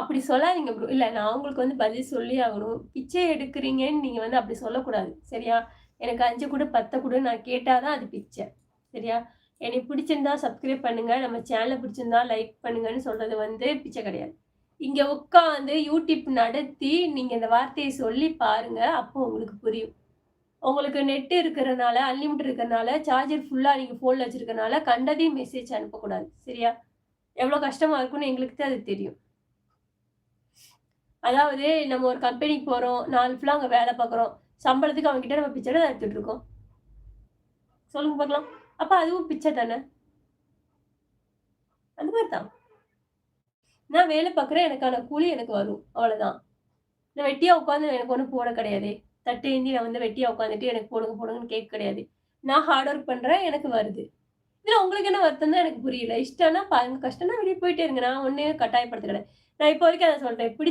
அப்படி சொல்லாதீங்க ப்ரோ. இல்லை நான் உங்களுக்கு வந்து பதில் சொல்லியே ஆகணும். பிச்சை எடுக்கிறீங்கன்னு நீங்கள் வந்து அப்படி சொல்லக்கூடாது. சரியா? எனக்கு அஞ்சு குடு, 10 கூட நான் கேட்டால் தான் அது பிச்சை. சரியா? எனக்கு பிடிச்சிருந்தா சப்ஸ்கிரைப் பண்ணுங்கள் நம்ம சேனலை பிடிச்சிருந்தா லைக் பண்ணுங்கன்னு சொல்கிறது வந்து பிச்சை கிடையாது. இங்கே உட்காந்து யூடியூப் நடத்தி நீங்கள் இந்த வார்த்தையை சொல்லி பாருங்கள் அப்போ உங்களுக்கு புரியும். உங்களுக்கு நெட் இருக்கிறனால, அன்லிமிட் இருக்கிறனால, சார்ஜர் ஃபுல்லாக நீங்கள் ஃபோனில் வச்சுருக்கனால கண்டதையும் மெசேஜ் அனுப்பக்கூடாது. சரியா? எவ்வளோ கஷ்டமாக இருக்கும்னு எங்களுக்கு தான் அது தெரியும். அதாவது நம்ம ஒரு கம்பெனிக்கு போகிறோம் நாலு ஃபுல்லாக அங்கே வேலை பார்க்குறோம். சம்பளத்துக்கு அவங்ககிட்ட நம்ம பிச்சை தான் எடுத்துட்டு இருக்கோம். சொல்லுங்க பார்க்கலாம். அப்போ அதுவும் பிச்சை தானே! அந்த மாதிரி தான். நான் வேலை பார்க்குறேன். எனக்கான கூலி எனக்கு வரும். அவ்வளோதான். நான் வெட்டியாக உட்காந்து எனக்கு ஒன்றும் போட கிடையாது தட்டு ஏந்தி நான் வந்து வெட்டியாக உட்காந்துட்டு எனக்கு போடுங்க போடுங்கன்னு கேட்க கிடையாது. நான் ஹார்ட் ஒர்க் பண்ணுறேன் எனக்கு வருது. இதில் உங்களுக்கு என்ன வருத்தம் தான் எனக்கு புரியல. இஷ்டம்னா பாருங்க. கஷ்டம்னா வெளியே போயிட்டே இருங்க. நான் ஒன்றே கட்டாயப்படுத்த கிடையாது. நான் இப்போ வரைக்கும் அதை சொல்கிறேன் பிடி